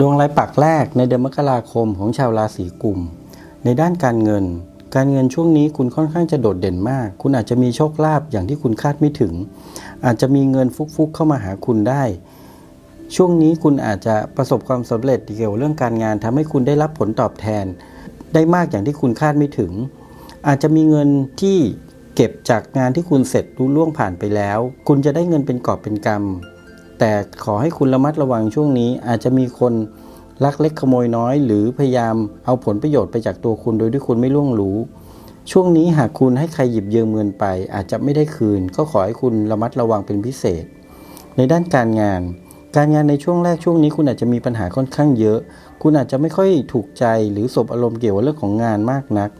ดวงรายปักแรกในเดือนมกราคมของชาวราศีกุม ในด้านการเงิน การเงินช่วงนี้คุณค่อนข้างจะโดดเด่นมาก คุณอาจจะมีโชคลาภอย่างที่คุณคาดไม่ถึง อาจจะมีเงินฟุกๆเข้ามาหาคุณได้ ช่วงนี้คุณอาจจะประสบความสำเร็จเกี่ยวกับเรื่องการงานทำให้คุณได้รับผลตอบแทน ได้มากอย่างที่คุณคาดไม่ถึง อาจจะมีเงินที่เก็บจากงานที่คุณเสร็จรุ่ล่วงผ่านไปแล้ว คุณจะได้เงินเป็นกอบเป็นกำ แต่ขอให้คุณระมัดระวังช่วงนี้อาจจะมีคนลักเล็กขโมยน้อย หรือพยายามเอาผลประโยชน์ไปจากตัวคุณโดยที่คุณไม่ล่วงรู้ ช่วงนี้หากคุณให้ใครหยิบยืมเงินไป อาจจะไม่ได้คืน ก็ขอให้คุณระมัดระวังเป็นพิเศษ ในด้านการงาน การงานในช่วงแรกช่วงนี้คุณอาจจะมีปัญหาค่อนข้างเยอะ คุณอาจจะไม่ค่อยถูกใจหรือสบอารมณ์เกี่ยวกับเรื่องของงานมากนัก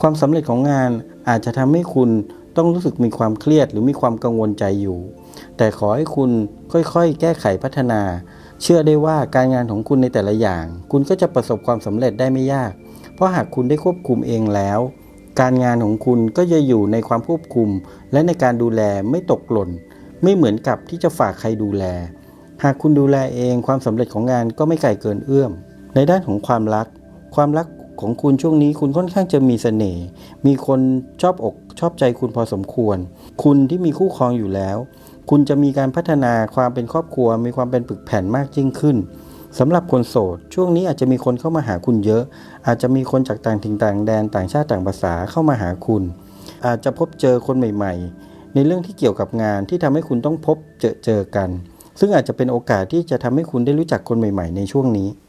ความสำเร็จของงานอาจจะทำให้คุณ ต้องรู้สึกมีความเครียดหรือมีความกังวลใจอยู่ แต่ขอให้คุณค่อยๆ แก้ไขพัฒนา เชื่อได้ว่าการงานของคุณในแต่ละอย่าง คุณก็จะประสบความสำเร็จได้ไม่ยาก เพราะหากคุณได้ควบคุมเองแล้ว การงานของคุณก็จะอยู่ในความควบคุม และในการดูแลไม่ตกหล่น ไม่เหมือนกับที่จะฝากใครดูแล หากคุณดูแลเองความสำเร็จของงานก็ไม่ไกลเกินเอื้อม ในด้านของความรัก ความรัก ของคุณช่วงนี้คุณค่อนข้างจะมีเสน่ห์ มีคนชอบอกชอบใจคุณพอสมควร คุณที่มีคู่ครองอยู่แล้ว คุณจะมีการพัฒนาความเป็นครอบครัว มีความเป็นปึกแผ่นมากยิ่งขึ้นสำหรับคนโสด ช่วงนี้อาจจะมีคนเข้ามาหาคุณเยอะ อาจจะมีคนจากต่างถิ่นต่างแดนต่างชาติต่างภาษาเข้ามาหาคุณ อาจจะพบเจอคนใหม่ ๆ ในเรื่องที่เกี่ยวกับงานที่ทำให้คุณต้องพบเจอเจอกัน ซึ่งอาจจะเป็นโอกาสที่จะทำให้คุณได้รู้จักคนใหม่ ๆ ในช่วงนี้